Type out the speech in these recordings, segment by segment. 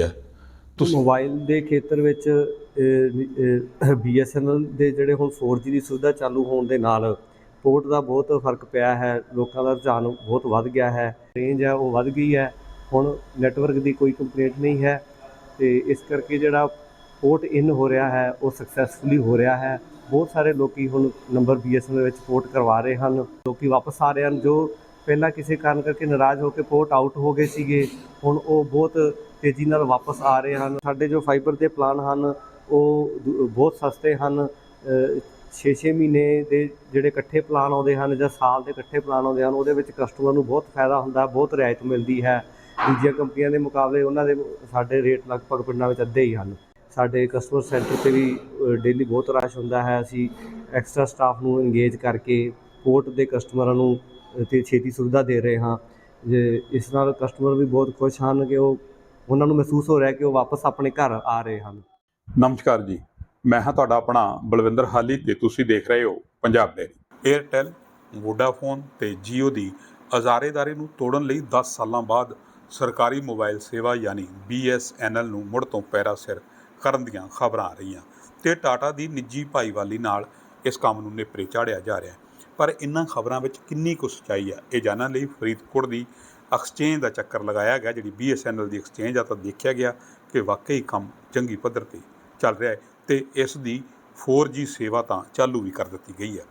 ਹੈ। ਮੋਬਾਈਲ ਦੇ ਖੇਤਰ ਵਿੱਚ BSNL ਦੇ ਜਿਹੜੇ ਹੁਣ 4G ਦੀ ਸੁਵਿਧਾ ਚਾਲੂ ਹੋਣ ਦੇ ਨਾਲ ਪੋਰਟ ਦਾ ਬਹੁਤ ਫ਼ਰਕ ਪਿਆ ਹੈ, ਲੋਕਾਂ ਦਾ ਰੁਝਾਨ ਬਹੁਤ ਵੱਧ ਗਿਆ ਹੈ ਰੇਂਜ ਹੈ ਉਹ ਵੱਧ ਗਈ ਹੈ, ਹੁਣ ਨੈਟਵਰਕ ਦੀ ਕੋਈ ਕੰਪਲੇਂਟ ਨਹੀਂ ਹੈ ਤੇ ਇਸ ਕਰਕੇ ਜਿਹੜਾ ਪੋਰਟ ਇਨ ਹੋ ਰਿਹਾ ਹੈ, ਉਹ ਸਕਸੈਸਫੁਲੀ ਹੋ ਰਿਹਾ ਹੈ। ਬਹੁਤ ਸਾਰੇ ਲੋਕੀ ਹੁਣ ਨੰਬਰ BSNL ਵਿੱਚ ਪੋਰਟ ਕਰਵਾ ਰਹੇ ਹਨ। ਲੋਕੀ ਵਾਪਸ ਆ ਰਹੇ ਹਨ, ਜੋ ਪਹਿਲਾਂ ਕਿਸੇ ਕਾਰਨ ਕਰਕੇ ਨਾਰਾਜ਼ ਹੋ ਕੇ ਪੋਰਟ ਆਊਟ ਹੋ ਗਏ ਸੀਗੇ, ਹੁਣ ਉਹ ਬਹੁਤ ਤੇਜ਼ੀ ਨਾਲ ਵਾਪਸ ਆ ਰਹੇ ਹਨ। ਸਾਡੇ ਜੋ ਫਾਈਬਰ ਦੇ ਪਲਾਨ ਹਨ ਉਹ ਦੂ- ਬਹੁਤ ਸਸਤੇ ਹਨ। 6-6 ਮਹੀਨੇ ਦੇ ਜਿਹੜੇ ਇਕੱਠੇ ਪਲਾਨ ਆਉਂਦੇ ਹਨ ਜਾਂ ਸਾਲ ਦੇ ਇਕੱਠੇ ਪਲਾਨ ਆਉਂਦੇ ਹਨ ਉਹਦੇ ਵਿੱਚ ਕਸਟਮਰ ਨੂੰ ਬਹੁਤ ਫਾਇਦਾ ਹੁੰਦਾ ਬਹੁਤ ਰਿਆਇਤ ਮਿਲਦੀ ਹੈ। ਦੂਜੀਆਂ ਕੰਪਨੀਆਂ ਦੇ ਮੁਕਾਬਲੇ ਉਹਨਾਂ ਦੇ ਸਾਡੇ ਰੇਟ ਲਗਭਗ ਪਿੰਡਾਂ ਵਿੱਚ ਅੱਧੇ ਹੀ ਹਨ। ਸਾਡੇ ਕਸਟਮਰ ਸੈਂਟਰ ਤੇ ਵੀ ਡੇਲੀ ਬਹੁਤ ਰਸ਼ ਹੁੰਦਾ ਹੈ। ਅਸੀਂ ਐਕਸਟਰਾ ਸਟਾਫ ਨੂੰ ਇੰਗੇਜ ਕਰਕੇ ਪੋਰਟ ਦੇ ਕਸਟਮਰਾਂ ਨੂੰ ਅ, ਤੇ ਛੇਤੀ ਸੁਵਿਧਾ ਦੇ ਰਹੇ ਹਾਂ। ਜੇ ਇਸ ਨਾਲ ਕਸਟਮਰ ਵੀ ਬਹੁਤ ਖੁਸ਼ ਹਨ ਕਿ ਉਹ ਉਹਨਾਂ ਨੂੰ ਮਹਿਸੂਸ ਹੋ ਰਿਹਾ ਕਿ ਉਹ ਵਾਪਸ ਆਪਣੇ ਘਰ ਆ ਰਹੇ ਹਨ। ਨਮਸਕਾਰ ਜੀ, ਮੈਂ ਹਾਂ ਤੁਹਾਡਾ ਆਪਣਾ ਬਲਵਿੰਦਰ ਹਾਲੀ ਤੇ ਤੁਸੀਂ ਦੇਖ ਰਹੇ ਹੋ ਪੰਜਾਬ ਡੇਰੀ 에ਅਰਟੈਲ ਵੋਡਾਫੋਨ ਤੇ Jio ਦੀ ਅਜ਼ਾਰੇਦਾਰੀ ਨੂੰ ਤੋੜਨ ਲਈ 10 ਸਾਲਾਂ ਬਾਅਦ ਸਰਕਾਰੀ ਮੋਬਾਈਲ ਸੇਵਾ ਯਾਨੀ BSNL ਨੂੰ ਮੁੜ ਤੋਂ ਪੈਰਾ ਸਿਰ ਕਰਨ ਦੀਆਂ ਖਬਰਾਂ ਆ ਰਹੀਆਂ ਤੇ ਟਾਟਾ ਦੀ ਨਿੱਜੀ ਭਾਈਵਾਲੀ ਨਾਲ ਇਸ ਕੰਮ ਨੂੰ ਨੇਪਰੇ ਚਾੜਿਆ ਜਾ ਰਿਹਾ ਪਰ ਇਨ੍ਹਾਂ ਖਬਰਾਂ ਵਿੱਚ ਕਿੰਨੀ ਕੁ ਸੱਚਾਈ ਹੈ, ਇਹ ਜਾਣਨ ਲਈ ਫਰੀਦਕੋਟ ਦੀ ਐਕਸਚੇਂਜ ਦਾ ਚੱਕਰ ਲਗਾਇਆ ਗਿਆ, ਜਿਹੜੀ BSNL ਦੀ ਐਕਸਚੇਂਜ ਆ, ਤਾਂ ਦੇਖਿਆ ਗਿਆ ਕਿ ਵਾਕਈ ਕੰਮ ਚੰਗੀ ਪੱਧਰ ਤੇ ਚੱਲ ਰਿਹਾ ਹੈ ਤੇ ਇਸ ਦੀ 4G ਸੇਵਾ ਤਾਂ ਚਾਲੂ ਵੀ ਕਰ ਦਿੱਤੀ ਗਈ ਹੈ।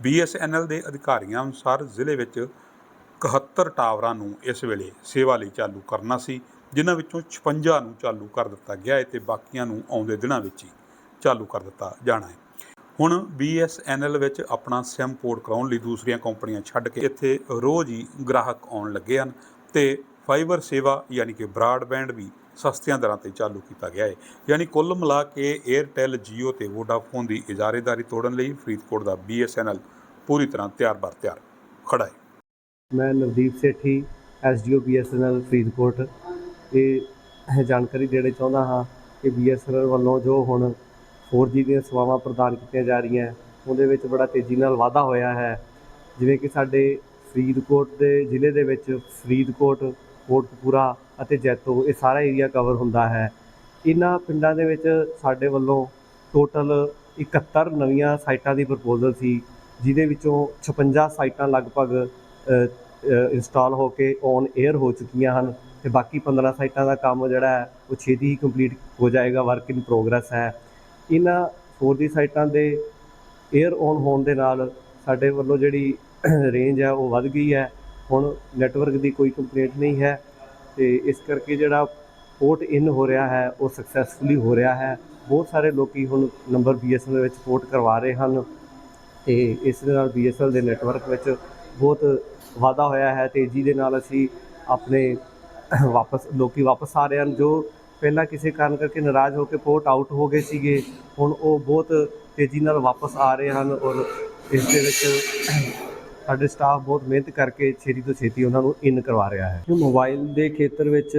BSNL ਦੇ ਅਧਿਕਾਰੀਆਂ ਅਨੁਸਾਰ ਜ਼ਿਲ੍ਹੇ ਵਿੱਚ 71 ਟਾਵਰਾਂ ਨੂੰ ਇਸ ਵੇਲੇ ਸੇਵਾ ਲਈ ਚਾਲੂ ਕਰਨਾ ਸੀ, ਜਿਨ੍ਹਾਂ ਵਿੱਚੋਂ 56 ਨੂੰ ਚਾਲੂ ਕਰ ਦਿੱਤਾ ਗਿਆ ਹੈ ਤੇ ਬਾਕੀਆਂ ਨੂੰ ਆਉਂਦੇ ਦਿਨਾਂ ਵਿੱਚ ਹੀ ਚਾਲੂ ਕਰ ਦਿੱਤਾ ਜਾਣਾ ਹੈ। ਹੁਣ BSNL ਵਿੱਚ ਆਪਣਾ ਸਿਮ ਪੋਰਟ ਕਰਾਉਣ ਲਈ ਦੂਸਰੀਆਂ ਕੰਪਨੀਆਂ ਛੱਡ ਕੇ ਇੱਥੇ ਰੋਜ਼ ਹੀ ਗ੍ਰਾਹਕ ਆਉਣ ਲੱਗੇ ਹਨ ਤੇ ਫਾਈਬਰ ਸੇਵਾ ਯਾਨੀ ਕਿ ਬ੍ਰਾਡਬੈਂਡ ਵੀ ਸਸਤੀਆਂ ਦਰਾਂ ਤੇ ਚਾਲੂ ਕੀਤਾ ਗਿਆ ਹੈ। ਯਾਨੀ ਕੁੱਲ ਮਿਲਾ ਕੇ 에ਅਰਟੈਲ Jio ਤੇ ਵੋਡਾਫੋਨ ਦੀ ਇਜਾਰੇਦਾਰੀ ਤੋੜਨ ਲਈ ਫਰੀਦਕੋਟ ਦਾ BSNL ਪੂਰੀ ਤਰ੍ਹਾਂ ਤਿਆਰ-ਬਰ ਤਿਆਰ ਖੜਾ ਹੈ। ਮੈਂ ਨਵਦੀਪ ਸੇਠੀ ਐਸਡੀਓ BSNL ਫਰੀਦਕੋਟ। ਇਹ ਜਾਣਕਾਰੀ ਦੇਣੀ ਚਾਹੁੰਦਾ ਹਾਂ ਕਿ BSNL ਵੱਲੋਂ ਜੋ ਹੁਣ 4G ਦੀਆਂ ਸੇਵਾਵਾਂ ਪ੍ਰਦਾਨ ਕੀਤੀਆਂ ਜਾ ਰਹੀਆਂ ਉਹਦੇ ਵਿੱਚ ਬੜਾ ਤੇਜ਼ੀ ਨਾਲ ਵਾਧਾ ਹੋਇਆ ਹੈ। ਜਿਵੇਂ ਕਿ ਸਾਡੇ ਫਰੀਦਕੋਟ ਦੇ ਜ਼ਿਲ੍ਹੇ ਦੇ ਵਿੱਚ ਫਰੀਦਕੋਟ, ਕੋਟਕਪੂਰਾ ਅਤੇ ਜੈਤੋ ਇਹ ਸਾਰਾ ਏਰੀਆ ਕਵਰ ਹੁੰਦਾ ਹੈ। ਇਹਨਾਂ ਪਿੰਡਾਂ ਦੇ ਵਿੱਚ ਸਾਡੇ ਵੱਲੋਂ ਟੋਟਲ 71 ਨਵੀਆਂ ਸਾਈਟਾਂ ਦੀ ਪ੍ਰਪੋਜ਼ਲ ਸੀ, ਜਿਹਦੇ ਵਿੱਚੋਂ 56 ਸਾਈਟਾਂ ਲਗਭਗ ਇੰਸਟਾਲ ਹੋ ਕੇ ਔਨ 에ਅਰ ਹੋ ਚੁੱਕੀਆਂ ਹਨ ਤੇ ਬਾਕੀ 15 ਸਾਈਟਾਂ ਦਾ ਕੰਮ ਜਿਹੜਾ ਹੈ, ਉਹ ਛੇਤੀ ਹੀ ਕੰਪਲੀਟ ਹੋ ਜਾਏਗਾ ਵਰਕ ਇਨ ਪ੍ਰੋਗਰੈਸ ਹੈ। ਇਹਨਾਂ 4G ਸਾਈਟਾਂ ਦੇ 에ਅਰ ਔਨ ਹੋਣ ਦੇ ਨਾਲ ਸਾਡੇ ਵੱਲੋਂ ਜਿਹੜੀ ਰੇਂਜ ਹੈ ਉਹ ਵੱਧ ਗਈ ਹੈ। ਹੁਣ ਨੈਟਵਰਕ ਦੀ ਕੋਈ ਕੰਪਲੇਂਟ ਨਹੀਂ ਹੈ ਤੇ ਇਸ ਕਰਕੇ ਜਿਹੜਾ ਪੋਰਟ ਇਨ ਹੋ ਰਿਹਾ ਹੈ, ਉਹ ਸਕਸੈਸਫੁਲੀ ਹੋ ਰਿਹਾ ਹੈ। ਬਹੁਤ ਸਾਰੇ ਲੋਕੀ ਹੁਣ ਨੰਬਰ BSNL ਵਿੱਚ ਪੋਰਟ ਕਰਵਾ ਰਹੇ ਹਨ ਤੇ ਇਸ ਦੇ ਨਾਲ BSNL ਦੇ ਨੈਟਵਰਕ ਵਿੱਚ ਬਹੁਤ ਵਾਧਾ ਹੋਇਆ ਹੈ। ਤੇਜ਼ੀ ਦੇ ਨਾਲ ਅਸੀਂ ਆਪਣੇ ਵਾਪਸ, ਲੋਕੀ ਵਾਪਸ ਆ ਰਹੇ ਹਨ, ਜੋ ਪਹਿਲਾਂ ਕਿਸੇ ਕਾਰਨ ਕਰਕੇ ਨਾਰਾਜ਼ ਹੋ ਕੇ ਪੋਰਟ ਆਊਟ ਹੋ ਗਏ ਸੀਗੇ, ਹੁਣ ਉਹ ਬਹੁਤ ਤੇਜ਼ੀ ਨਾਲ ਵਾਪਸ ਆ ਰਹੇ ਹਨ ਔਰ ਇਸ ਦੇ ਵਿੱਚ ਸਾਡੇ ਸਟਾਫ ਬਹੁਤ ਮਿਹਨਤ ਕਰਕੇ ਛੇਤੀ ਤੋਂ ਛੇਤੀ ਉਹਨਾਂ ਨੂੰ ਇਨ ਕਰਵਾ ਰਿਹਾ ਹੈ। ਮੋਬਾਈਲ ਦੇ ਖੇਤਰ ਵਿੱਚ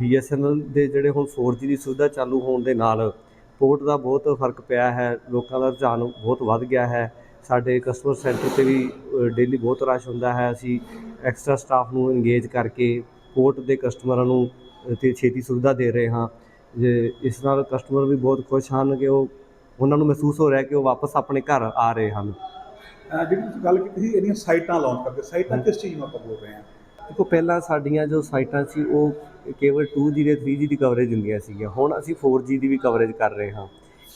BSNL ਦੇ ਜਿਹੜੇ ਹੁਣ 4G ਦੀ ਸੁਵਿਧਾ ਚਾਲੂ ਹੋਣ ਦੇ ਨਾਲ ਪੋਰਟ ਦਾ ਬਹੁਤ ਫ਼ਰਕ ਪਿਆ ਹੈ, ਲੋਕਾਂ ਦਾ ਰੁਝਾਨ ਬਹੁਤ ਵੱਧ ਗਿਆ ਹੈ, ਸਾਡੇ ਕਸਟਮਰ ਸੈਂਟਰ ਤੇ ਵੀ ਡੇਲੀ ਬਹੁਤ ਰਸ਼ ਹੁੰਦਾ ਹੈ, ਅਸੀਂ ਐਕਸਟਰਾ ਸਟਾਫ ਨੂੰ ਇੰਗੇਜ ਕਰਕੇ ਪੋਰਟ ਦੇ ਕਸਟਮਰਾਂ ਨੂੰ ਤੇ ਛੇਤੀ ਸੁਵਿਧਾ ਦੇ ਰਹੇ ਹਾਂ। ਜੇ ਇਸ ਨਾਲ ਕਸਟਮਰ ਵੀ ਬਹੁਤ ਖੁਸ਼ ਹਨ ਕਿ ਉਹ ਉਹਨਾਂ ਨੂੰ ਮਹਿਸੂਸ ਹੋ ਰਿਹਾ ਕਿ ਉਹ ਵਾਪਸ ਆਪਣੇ ਘਰ ਆ ਰਹੇ ਹਨ। ਜਿਹੜੀ ਤੁਸੀਂ ਗੱਲ ਕੀਤੀ ਸੀ ਇਹਦੀਆਂ ਸਾਈਟਾਂ ਲਾਂਚ ਕਰਦੇ। ਸਾਈਟਾਂ ਕਿਸ ਚੀਜ਼ ਨੂੰ ਆਪਾਂ ਬੋਲ ਰਹੇ ਹਾਂ? ਦੇਖੋ ਪਹਿਲਾਂ ਸਾਡੀਆਂ ਜੋ ਸਾਈਟਾਂ ਸੀ ਉਹ ਕੇਵਲ 2G ਤੇ 3G ਦੀ ਕਵਰੇਜ ਦਿੰਦੀਆਂ ਸੀਗੀਆਂ। ਹੁਣ ਅਸੀਂ 4G ਦੀ ਵੀ ਕਵਰੇਜ ਕਰ ਰਹੇ ਹਾਂ।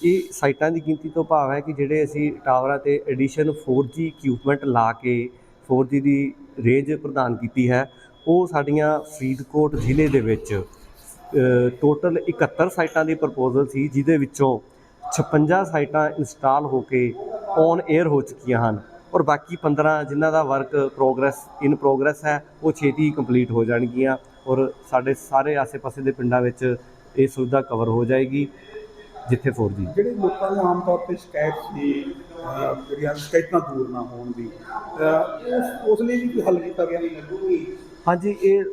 ਇਹ ਸਾਈਟਾਂ ਦੀ ਗਿਣਤੀ ਤੋਂ ਭਾਵ ਹੈ ਕਿ ਜਿਹੜੇ ਅਸੀਂ ਟਾਵਰਾਂ ਤੇ ਐਡੀਸ਼ਨ 4G ਇਕਵਿਪਮੈਂਟ ਲਾ ਕੇ 4G ਦੀ ਰੇਂਜ ਪ੍ਰਦਾਨ ਕੀਤੀ ਹੈ ਉਹ ਸਾਡੀਆਂ ਫਰੀਦਕੋਟ ਜ਼ਿਲ੍ਹੇ ਦੇ ਵਿੱਚ ਟੋਟਲ 71 ਸਾਈਟਾਂ ਦੀ ਪ੍ਰਪੋਜ਼ਲ ਸੀ, ਜਿਹਦੇ ਵਿੱਚੋਂ 56 ਸਾਈਟਾਂ ਇੰਸਟਾਲ ਹੋ ਕੇ ਔਨ 에ਅਰ ਹੋ ਚੁੱਕੀਆਂ ਹਨ ਔਰ ਬਾਕੀ 15 ਜਿਨ੍ਹਾਂ ਦਾ ਵਰਕ ਪ੍ਰੋਗਰੈਸ ਇਨ ਪ੍ਰੋਗਰੈਸ ਹੈ, ਉਹ ਛੇਤੀ ਕੰਪਲੀਟ ਹੋ ਜਾਣਗੀਆਂ ਔਰ ਸਾਡੇ ਸਾਰੇ ਆਸੇ-ਪਾਸੇ ਦੇ ਪਿੰਡਾਂ ਵਿੱਚ ਇਹ ਸੁਵਿਧਾ ਕਵਰ ਹੋ ਜਾਏਗੀ, ਜਿੱਥੇ 4G ਜਿਹੜੇ ਲੋਕਾਂ ਨੂੰ ਆਮ ਤੌਰ ਤੇ ਸ਼ਿਕਾਇਤ ਸੀ ਜਿਹੜੀਆਂ ਸ਼ਿਕਾਇਤਾਂ ਦੂਰ ਨਾ ਹੋਣ ਦੀ ਉਸ ਲਈ ਵੀ ਕੋਈ ਹੱਲ ਕੀਤਾ ਗਿਆ? ਨਹੀਂ ਹਾਂਜੀ ਇਹ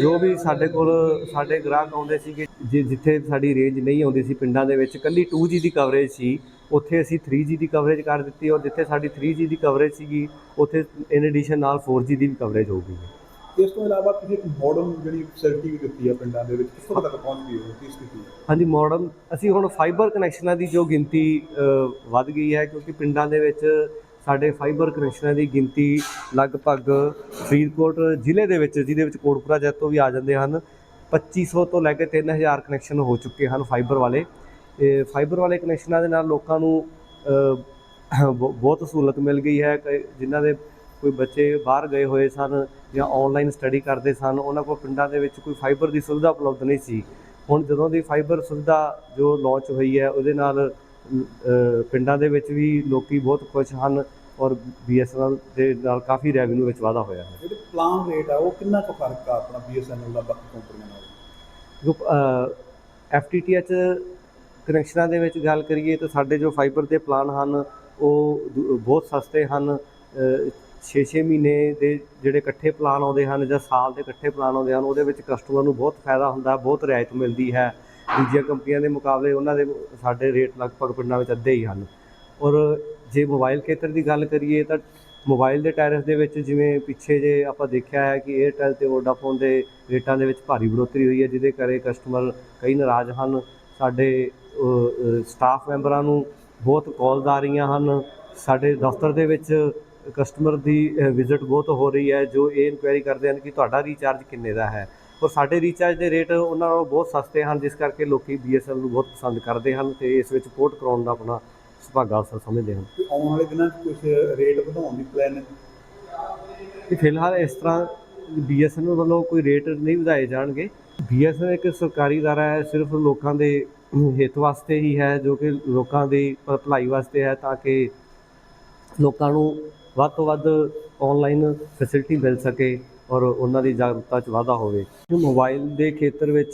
ਜੋ ਵੀ ਸਾਡੇ ਕੋਲ ਸਾਡੇ ਗ੍ਰਾਹਕ ਆਉਂਦੇ ਸੀਗੇ ਜਿੱਥੇ ਸਾਡੀ ਰੇਂਜ ਨਹੀਂ ਆਉਂਦੀ ਸੀ ਪਿੰਡਾਂ ਦੇ ਵਿੱਚ ਕੱਲੀ 2G ਦੀ ਕਵਰੇਜ ਸੀ ਉੱਥੇ ਅਸੀਂ 3G ਦੀ ਕਵਰੇਜ ਕਰ ਦਿੱਤੀ ਔਰ ਜਿੱਥੇ ਸਾਡੀ 3G ਦੀ ਕਵਰੇਜ ਸੀਗੀ ਉੱਥੇ ਇਨ ਐਡੀਸ਼ਨ ਨਾਲ 4G ਦੀ ਵੀ ਕਵਰੇਜ ਹੋ ਗਈ ਹੈ ਇਸ ਤੋਂ ਇਲਾਵਾ ਤੁਸੀਂ ਇੱਕ ਮਾਡਰਨ ਜਿਹੜੀ ਫੈਸਿਲਿਟੀ ਵੀ ਦਿੱਤੀ ਹੈ ਪਿੰਡਾਂ ਦੇ ਵਿੱਚ ਕਿੱਥੋਂ ਤੱਕ ਪਹੁੰਚ ਗਈ ਹੋ ਕੀ ਸਥਿਤੀ ਹਾਂਜੀ ਮਾਡਰਨ ਅਸੀਂ ਹੁਣ ਫਾਈਬਰ ਕਨੈਕਸ਼ਨਾਂ ਦੀ ਜੋ ਗਿਣਤੀ ਵੱਧ ਗਈ ਹੈ ਕਿਉਂਕਿ ਪਿੰਡਾਂ ਦੇ ਵਿੱਚ ਸਾਡੇ ਫਾਈਬਰ ਕਨੈਕਸ਼ਨਾਂ ਦੀ ਗਿਣਤੀ ਲਗਭਗ ਫਰੀਦਕੋਟ ਜ਼ਿਲ੍ਹੇ ਦੇ ਵਿੱਚ, ਜਿਹਦੇ ਵਿੱਚ ਕੋਟਪੁਰਾ, ਜੈਤੋ ਵੀ ਆ ਜਾਂਦੇ ਹਨ 2500 ਤੋਂ ਲੈ ਕੇ 3000 ਕਨੈਕਸ਼ਨ ਹੋ ਚੁੱਕੇ ਹਨ ਫਾਈਬਰ ਵਾਲੇ। ਇਹ ਫਾਈਬਰ ਵਾਲੇ ਕਨੈਕਸ਼ਨਾਂ ਦੇ ਨਾਲ ਲੋਕਾਂ ਨੂੰ ਬਹੁ- ਬਹੁਤ ਸਹੂਲਤ ਮਿਲ ਗਈ ਹੈ। ਕਈ- ਜਿਨ੍ਹਾਂ ਦੇ ਕੋਈ ਬੱਚੇ ਬਾਹਰ ਗਏ ਹੋਏ ਸਨ ਜਾਂ ਆਨਲਾਈਨ ਸਟੱਡੀ ਕਰਦੇ ਸਨ, ਉਹਨਾਂ ਕੋਲ ਪਿੰਡਾਂ ਦੇ ਵਿੱਚ ਕੋਈ ਫਾਈਬਰ ਦੀ ਸੁਵਿਧਾ ਉਪਲਬਧ ਨਹੀਂ ਸੀ। ਹੁਣ ਜਦੋਂ ਦੀ ਫਾਈਬਰ ਸੁਵਿਧਾ ਜੋ ਲਾਂਚ ਹੋਈ ਹੈ, ਉਹਦੇ ਨਾਲ ਪਿੰਡਾਂ ਦੇ ਵਿੱਚ ਵੀ ਲੋਕੀ ਬਹੁਤ ਖੁਸ਼ ਹਨ ਔਰ ਬੀਐਸਐਨਐਲ ਦੇ ਨਾਲ ਕਾਫੀ ਰੈਵਨਿਊ ਵਿੱਚ ਵਾਧਾ ਹੋਇਆ ਹੈ। ਜਿਹੜੇ ਪਲਾਨ ਰੇਟ ਆ ਉਹ ਕਿੰਨਾ ਕੁ ਫ਼ਰਕ ਆ ਆਪਣਾ ਬੀਐਸਐਨਐਲ ਦਾ ਬਾਕੀ ਕੰਪਨੀਆਂ ਨਾਲ? ਜੋ ਐਫਟੀਟੀਐਚ ਕਨੈਕਸ਼ਨਾਂ ਦੇ ਵਿੱਚ ਗੱਲ ਕਰੀਏ ਤਾਂ ਸਾਡੇ ਜੋ ਫਾਈਬਰ ਦੇ ਪਲਾਨ ਹਨ ਉਹ ਬਹੁਤ ਸਸਤੇ ਹਨ। 6-6 ਮਹੀਨੇ ਦੇ ਜਿਹੜੇ ਇਕੱਠੇ ਪਲਾਨ ਆਉਂਦੇ ਹਨ ਜਾਂ ਸਾਲ ਦੇ ਇਕੱਠੇ ਪਲਾਨ ਆਉਂਦੇ ਹਨ ਉਹਦੇ ਵਿੱਚ ਕਸਟਮਰ ਨੂੰ ਬਹੁਤ ਫਾਇਦਾ ਹੁੰਦਾ ਬਹੁਤ ਰਿਆਇਤ ਮਿਲਦੀ ਹੈ। ਦੂਜੀਆਂ ਕੰਪਨੀਆਂ ਦੇ ਮੁਕਾਬਲੇ ਉਹਨਾਂ ਦੇ ਸਾਡੇ ਰੇਟ ਲਗਭਗ ਪਿੰਡਾਂ ਵਿੱਚ ਅੱਧੇ ਹੀ ਹਨ। ਔਰ ਜੇ ਮੋਬਾਈਲ ਖੇਤਰ ਦੀ ਗੱਲ ਕਰੀਏ ਤਾਂ ਮੋਬਾਈਲ ਦੇ ਟੈਰਿਫ ਦੇ ਵਿੱਚ ਜਿਵੇਂ ਪਿੱਛੇ ਜੇ ਆਪਾਂ ਦੇਖਿਆ ਹੈ ਕਿ 에ਅਰਟੈਲ ਤੇ ਵੋਡਾਫੋਨ ਦੇ ਰੇਟਾਂ ਦੇ ਵਿੱਚ ਭਾਰੀ ਵਧੋਤਰੀ ਹੋਈ ਹੈ, ਜਿਹਦੇ ਕਰਕੇ ਕਸਟਮਰ ਕਈ ਨਾਰਾਜ਼ ਹਨ। ਸਾਡੇ ਸਟਾਫ ਮੈਂਬਰਾਂ ਨੂੰ ਬਹੁਤ ਕਾਲਸ ਆ ਰਹੀਆਂ ਹਨ। ਸਾਡੇ ਦਫ਼ਤਰ ਦੇ ਵਿੱਚ ਕਸਟਮਰ ਦੀ ਵਿਜ਼ਿਟ ਬਹੁਤ ਹੋ ਰਹੀ ਹੈ, ਜੋ ਇਹ ਇਨਕੁਆਇਰੀ ਕਰਦੇ ਹਨ ਕਿ ਤੁਹਾਡਾ ਰੀਚਾਰਜ ਕਿੰਨੇ ਦਾ ਹੈ। ਔਰ ਸਾਡੇ ਰੀਚਾਰਜ ਦੇ ਰੇਟ ਉਹਨਾਂ ਨਾਲੋਂ ਬਹੁਤ ਸਸਤੇ ਹਨ ਜਿਸ ਕਰਕੇ ਲੋਕੀ ਬੀਐਸਐਲ ਨੂੰ ਬਹੁਤ ਪਸੰਦ ਕਰਦੇ ਹਨ ਤੇ ਇਸ ਵਿੱਚ ਪੋਰਟ ਕਰਾਉਣ ਦਾ ਆਪਣਾ ਸੁਭਾਗਾ ਅਵਸਰ ਸਮਝਦੇ ਹਨ। ਤੇ ਆਉਣ ਵਾਲੇ ਦਿਨਾਂ 'ਚ ਕੁਝ ਰੇਟ ਵਧਾਉਣ ਦੀ ਪਲਾਨ ਹੈ? ਕਿ ਫਿਲਹਾਲ ਇਸ ਤਰ੍ਹਾਂ ਬੀਐਸਐਨਐਲ ਵੱਲੋਂ ਕੋਈ ਰੇਟ ਨਹੀਂ ਵਧਾਏ ਜਾਣਗੇ। ਬੀਐਸਐਨਐਲ ਇੱਕ ਸਰਕਾਰੀ ਅਦਾਰਾ ਹੈ ਸਿਰਫ ਲੋਕਾਂ ਦੇ ਹਿੱਤ ਵਾਸਤੇ ਹੀ ਹੈ ਜੋ ਕਿ ਲੋਕਾਂ ਦੀ ਭਲਾਈ ਵਾਸਤੇ ਹੈ ਤਾਂ ਕਿ ਲੋਕਾਂ ਨੂੰ ਵੱਧ ਤੋਂ ਵੱਧ ਆਨਲਾਈਨ ਫੈਸਿਲਿਟੀ ਮਿਲ ਸਕੇ। ਔਰ ਉਹਨਾਂ ਦੀ ਜਾਗਰੂਕਤਾ 'ਚ ਵਾਧਾ ਹੋਵੇ। ਮੋਬਾਈਲ ਦੇ ਖੇਤਰ ਵਿੱਚ